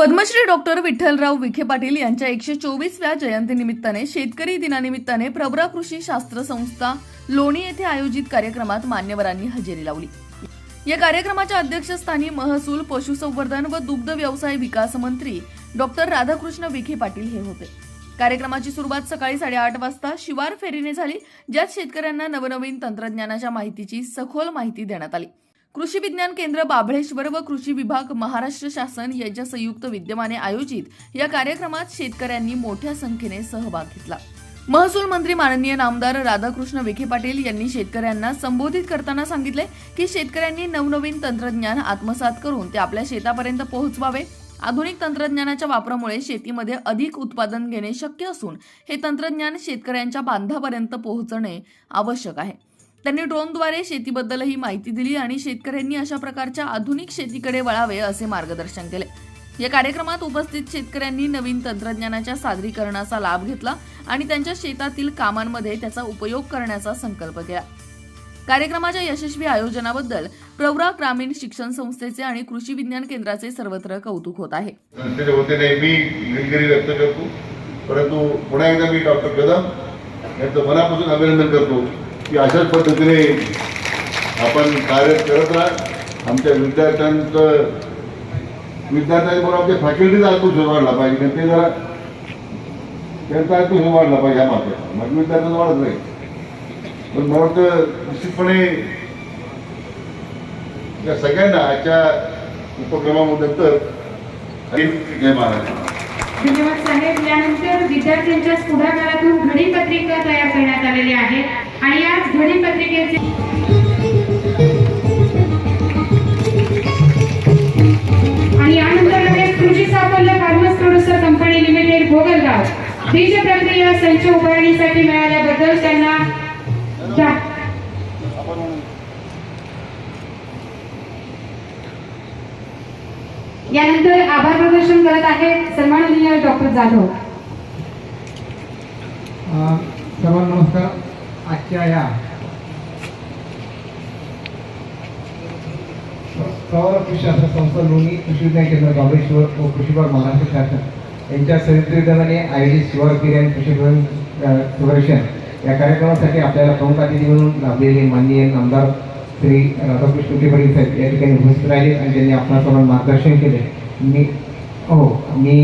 Padmashri doctor Vitthalrao Vikhe Patil यांच्या एकशे चोवीसव्या जयंतीनिमित्ताने शेतकरी दिनानिमित्ताने प्रवरा कृषी शास्त्र संस्था लोणी येथे आयोजित कार्यक्रमात मान्यवरांनी हजेरी लावली. या कार्यक्रमाच्या अध्यक्षस्थानी महसूल पशुसंवर्धन व दुग्ध व्यवसाय विकास मंत्री डॉक्टर राधाकृष्ण विखे पाटील हे होते. कार्यक्रमाची सुरुवात सकाळी साडेआठ वाजता शिवार फेरीने झाली ज्यात शेतकऱ्यांना नवनवीन तंत्रज्ञानाच्या माहितीची सखोल माहिती देण्यात आली. कृषी विज्ञान केंद्र बाभळेश्वर व कृषी विभाग महाराष्ट्र शासन यांच्या संयुक्त विद्यमाने आयोजित या कार्यक्रमात शेतकऱ्यांनी मोठ्या संख्येने सहभाग घेतला. महसूल मंत्री माननीय नामदार राधाकृष्ण विखे पाटील यांनी शेतकऱ्यांना संबोधित करताना सांगितले की शेतकऱ्यांनी नवनवीन तंत्रज्ञान आत्मसात करून ते आपल्या शेतापर्यंत पोहोचवावे. आधुनिक तंत्रज्ञानाच्या वापरामुळे शेतीमध्ये अधिक उत्पादन घेणे शक्य असून हे तंत्रज्ञान शेतकऱ्यांच्या बांधापर्यंत पोहोचणे आवश्यक आहे. त्यांनी ड्रोनद्वारे शेतीबद्दलही माहिती दिली आणि शेतकऱ्यांनी अशा प्रकारच्या आधुनिक शेतीकडे वळावे असे मार्गदर्शन केले. या कार्यक्रमात उपस्थित शेतकऱ्यांनी नवीन तंत्रज्ञानाच्या सादरीकरणाचा लाभ घेतला आणि त्यांच्या शेतातील कामांमध्ये त्याचा उपयोग करण्याचा संकल्प केला. कार्यक्रमाच्या यशस्वी आयोजनाबद्दल प्रवरा ग्रामीण शिक्षण संस्थेचे आणि कृषी विज्ञान केंद्राचे सर्वत्र कौतुक होत आहे. परंतु पुन्हा एकदा मी डॉक्टर कदम यांचं मनापासून अभिनंदन करतो. की अशाच पद्धतीने आपण कार्य करत राहा. आमच्या विद्यार्थ्यांचं विद्यार्थ्यांबरोबर आमच्या फॅकल्टीज आत्मविश्वास वाढला पाहिजे ते जरा त्यांचा आत्मविश्वास वाढला पाहिजे ह्या मात्र मग विद्यार्थ्यांचा वाढत नाही. पण मला वाटतं निश्चितपणे या सगळ्यांना आजच्या उपक्रमामध्ये तर धन्यवाद साहेब. यानंतर विद्यार्थ्यांच्या पुढाकारातून घडी पत्रिका तयार करण्यात आलेली आहे. आणि याच घडीपत्रिकेचे आणि यानंतर लगेच Krushi Safalya farmers producer company limited Bhogalgaon. बीज प्रक्रिया संच उभारणीसाठी मिळाल्याबद्दल त्यांना यानंतर आभार प्रदर्शन करत आहेत सन्माननीय डॉक्टर जाधव. सर्वांना नमस्कार. आजच्या या सौर कृषी शास्त्र संस्था लोणी कृषी विज्ञान केंद्र बाबेश्वर व कृषी महाराष्ट्र शासन. यांच्या संयुक्त विद्यमाने आयोजित शिवार किरण आणि कृषी प्रदर्शन. या कार्यक्रमासाठी आपल्याला प्रमुख अतिथी म्हणून लाभलेले माननीय आमदार श्री राधाकृष्ण विखे साहेब या ठिकाणी उपस्थित राहिले आणि त्यांनी आपल्या मार्गदर्शन केले. मी हो मी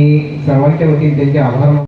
सर्वांच्या वतीने त्यांचे आभार मानतो.